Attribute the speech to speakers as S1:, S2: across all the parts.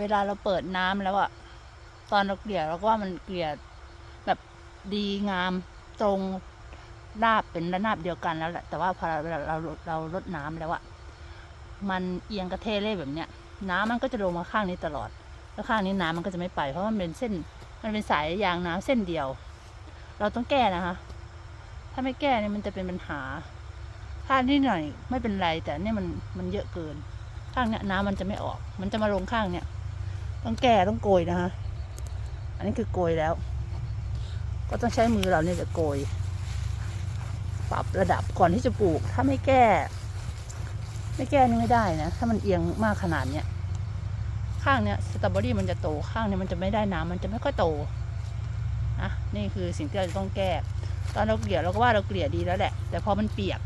S1: เวลาเราเปิดน้ำแล้วอะตอนเราเกลี่ยเราก็ว่ามันเกลี่ยแบบดีงามตรงราบเป็นระนาบเดียวกันแล้วแหละแต่ว่าพอเราเราเราลดน้ำแล้วอะมันเอียงกระเทเล่แบบเนี้ย น้ำมันก็จะลงมาข้างนี้ตลอด แล้วข้างนี้น้ำมันก็จะไม่ไป เพราะมันเป็นเส้น มันเป็นสายยางน้ำเส้นเดียว เราต้องแก้นะคะ ถ้าไม่แก้เนี่ยมันจะเป็นปัญหาข้างนี้หน่อยไม่เป็นไร แต่เนี่ยมันมันเยอะเกิน ข้างเนี้ยน้ำมันจะไม่ออก มันจะมาลงข้างเนี้ย ต้องแก้ต้องโกยนะคะ อันนี้คือโกยแล้ว ก็ต้องใช้มือเราเนี่ยจะโกย ปรับระดับก่อนที่จะปลูก ถ้าไม่แก้ ไม่แก้นี่ไม่ได้นะ ถ้ามันเอียงมากขนาดเนี้ย ข้างเนี้ยสตรอเบอรี่มันจะโต ข้างเนี้ยมันจะไม่ได้น้ำมันจะไม่ค่อยโตนะนี่คือสิ่งที่เราจะต้องแก้ ตอนเราเกลี่ยเราก็ว่าเราเกลี่ยดีแล้วแหละ แต่พอมันเปียก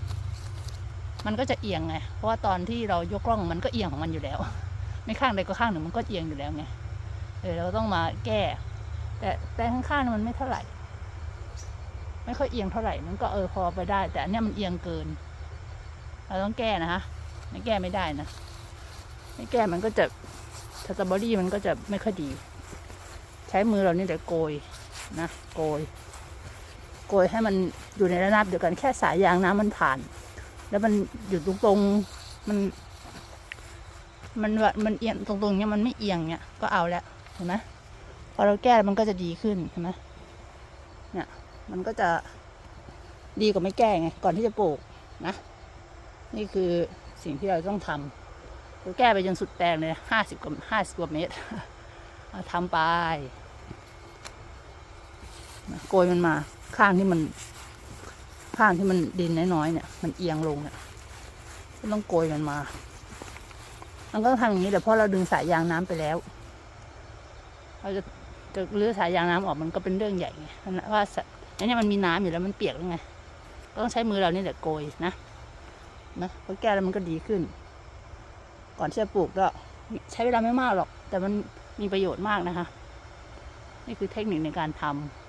S1: มันก็จะเอียงไง เพราะว่าตอนที่เรายกกล้องมันก็เอียงของมันอยู่แล้ว ไม่ข้างใดก็ข้างหนึ่งมันก็เอียงอยู่แล้วไงเออเราต้องมาแก้ แต่แต่ข้างๆมันไม่เท่าไหร่ ไม่ค่อยเอียงเท่าไหร่มันก็เออพอไปได้ แต่อันนี้มันเอียงเกิน เราต้องแก้นะคะไม่แก้ไม่ได้นะไม่แก้มันก็จะสตรอเบอรี่มันก็จะไม่ค่อยดี ใช้มือเรานี่แต่โกยนะโกย โกยให้มันอยู่ในระนาบเดียวกันแค่สายยางน้ำมันผ่าน แล้วมันอยู่ตรงตรงๆมัน มันว่ามันเอียงตรงตรงๆเนี้ยมันไม่เอียงเนี้ยก็เอาแล้วเห็นไหมพอเราแก้มันก็จะดีขึ้นเห็นไหมเนี่ยมันก็จะดีกว่าไม่แก้ไงก่อนที่จะปลูกนะ นี่คือสิ่งที่เราต้องทำเราแก้ไปจนสุดแปลงเลยห้าสิบกว่าห้าสิบกว่าเมตรเอาทำไปโกยมันมาข้างที่มัน ข้างที่มันดินน้อยๆเนี่ย มันเอียงลงเนี่ยต้องโกยมันมา มันก็ทำอย่างนี้แต่พราะเราดึงสายยางน้ำไปแล้ว เราจะจะรื้อสายยางน้ำออกมันก็เป็นเรื่องใหญ่ไงเพราะว่าสะอันนี้มันมีน้ำอยู่แล้วมันเปียกแล้วไงก็ต้องใช้มือเรานี่แหละโกยนะนะพอแก้แล้วมันก็ดีขึ้น ก่อนที่จะปลูกก็ใช้เวลาไม่มากหรอก แต่มันมีประโยชน์มากนะคะ นี่คือเทคนิคในการทำ